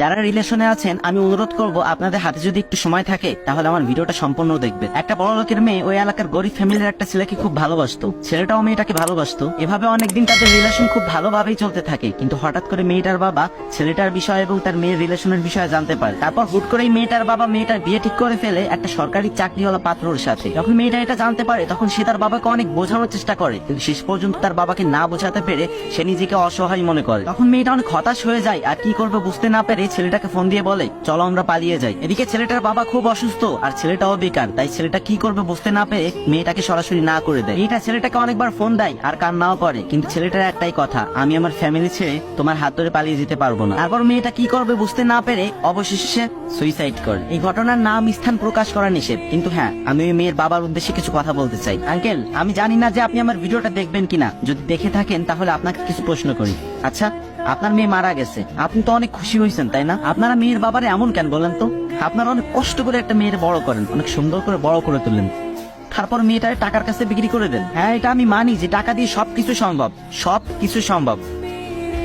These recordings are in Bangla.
যারা রিলেশনে আছেন, আমি অনুরোধ করব আপনাদের হাতে যদি একটু সময় থাকে, তাহলে আমার ভিডিওটা সম্পূর্ণ দেখবেন। একটা বড় লোকের মেয়ে ওই এলাকার গরিব ফ্যামিলির একটা ছেলেকে খুব ভালোবাসতো। ছেলেটাও মেয়েটাকে ভালোবাসতো। এভাবে অনেকদিন তাদের রিলেশন খুব ভালোভাবেই চলতে থাকে। কিন্তু হঠাৎ করে মেয়েটার বাবা ছেলেটার বিষয় এবং তার মেয়ের রিলেশনের বিষয়ে জানতে পারে। তারপর হুট করেই মেয়েটার বাবা মেয়েটার বিয়ে ঠিক করে ফেলে একটা সরকারি চাকরিওয়ালা পাত্রর সাথে। যখন মেয়েটা এটা জানতে পারে, তখন সে তার বাবাকে অনেক বোঝানোর চেষ্টা করে। কিন্তু শেষ পর্যন্ত তার বাবাকে না বোঝাতে পেরে সে নিজেকে অসহায় মনে করে। তখন মেয়েটা অনেক হতাশ হয়ে যায়। আর কি করবে বুঝতে না পেরে ছেলেটাকে ফোন দিয়ে বলে, চলো আমরা পালিয়ে যাই। এদিকে ছেলেটার বাবা খুব অসুস্থ, আর ছেলেটাও বেকার, তাই ছেলেটা কি করবে বুঝতে না পেরে মেয়েটাকে সরাসরি না করে দেয়। মেয়েটা ছেলেটাকে অনেকবার ফোন দেয়, আর কান্নাও করে। কিন্তু ছেলেটার একটাই কথা, আমি আমার ফ্যামিলি ছেড়ে তোমার হাত ধরে পালিয়ে যেতে পারব না। তারপর মেয়েটা কি করবে বুঝতে না পেরে অবশেষে সুইসাইড করে। এই ঘটনার নাম স্থান প্রকাশ করা নিষেধ। কিন্তু হ্যাঁ আমি ওই মেয়ের বাবার উদ্দেশ্যে কিছু কথা বলতে চাই। আঙ্কেল, আমি জানি না যে আপনি আমার ভিডিওটা দেখবেন কিনা। যদি দেখে থাকেন, তাহলে আপনাকে কিছু প্রশ্ন করি। আচ্ছা আপনার মেয়ে মারা গেছে। আপনি তো অনেক খুশি হয়েছেন, তাই না? আপনারা মেয়ের বাবারে এমন কেন বলেন তো? আপনারা অনেক কষ্ট করে একটা মেয়ের বড় করেন, অনেক সুন্দর করে বড় করে তুললেন। তারপর মেয়েটারে টাকার কাছে বিক্রি করে দেন। হ্যাঁ এটা আমি মানি যে টাকা দিয়ে সবকিছু সম্ভব সব কিছু সম্ভব।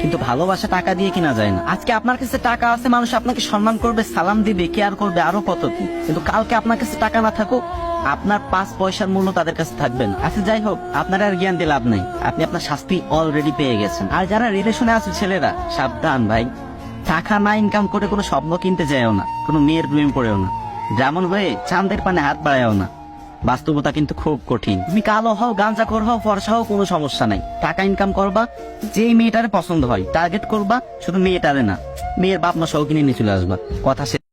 কিন্তু ভালোবাসা টাকা দিয়ে কিনা যায় না। আজকে আপনার কাছে টাকা আছে, মানুষ আপনাকে সম্মান করবে, সালাম দিবে কেয়ার করবে, আরও কত কি। কিন্তু কালকে আপনার কাছে টাকা না থাকুক আপনার পাঁচ পয়সার মূল্য তাদের কাছে থাকবেন। আচ্ছা যাই হোক, আপনার আর জ্ঞান দিয়ে লাভ নাই। আপনি আপনার শাস্তি অলরেডি পেয়ে গেছেন। আর যারা রিলেশনে আছে ছেলেরা, সাবধান ভাই। টাকা না ইনকাম করে কোনো স্বপ্ন কিনতে যায়ও না। কোনো মেয়ের প্রেম পড়েও না। যেমন হয়ে চাঁদের পানে হাত বাড়ায়ও না। বাস্তবতা কিন্তু খুব কঠিন। তুমি কালো হও গাঞ্জা কর হও, ফর্সা হও, কোনো সমস্যা নাই। টাকা ইনকাম করবা, যেই মেয়েটারে পছন্দ হয় টার্গেট করবা, শুধু মেয়েটারে না। মেয়ের বাপ মা সহ কিনে নিয়ে চলে আসবা। কথা